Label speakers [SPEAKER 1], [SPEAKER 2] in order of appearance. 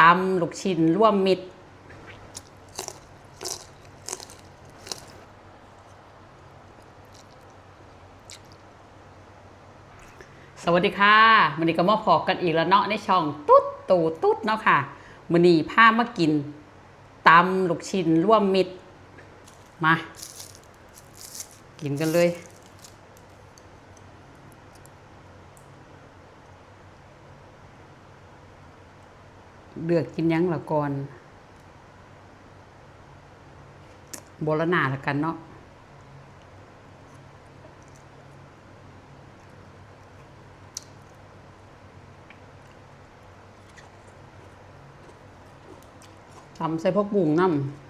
[SPEAKER 1] ตำลูกชิ้นร่วมมิตรสวัสดีค่ะมันนี้ก็มาพอกันอีกแล้วเนาะในช่องตุ๊ดตูตุ๊ดเนาะค่ะมันนี้ามากินตำลูกชิ้นร่วมมิตรมา กินกันเลย เลือกกินยังละก่อนโบราณาละกันเนาะทำใส่พวกบุ้งน้ำ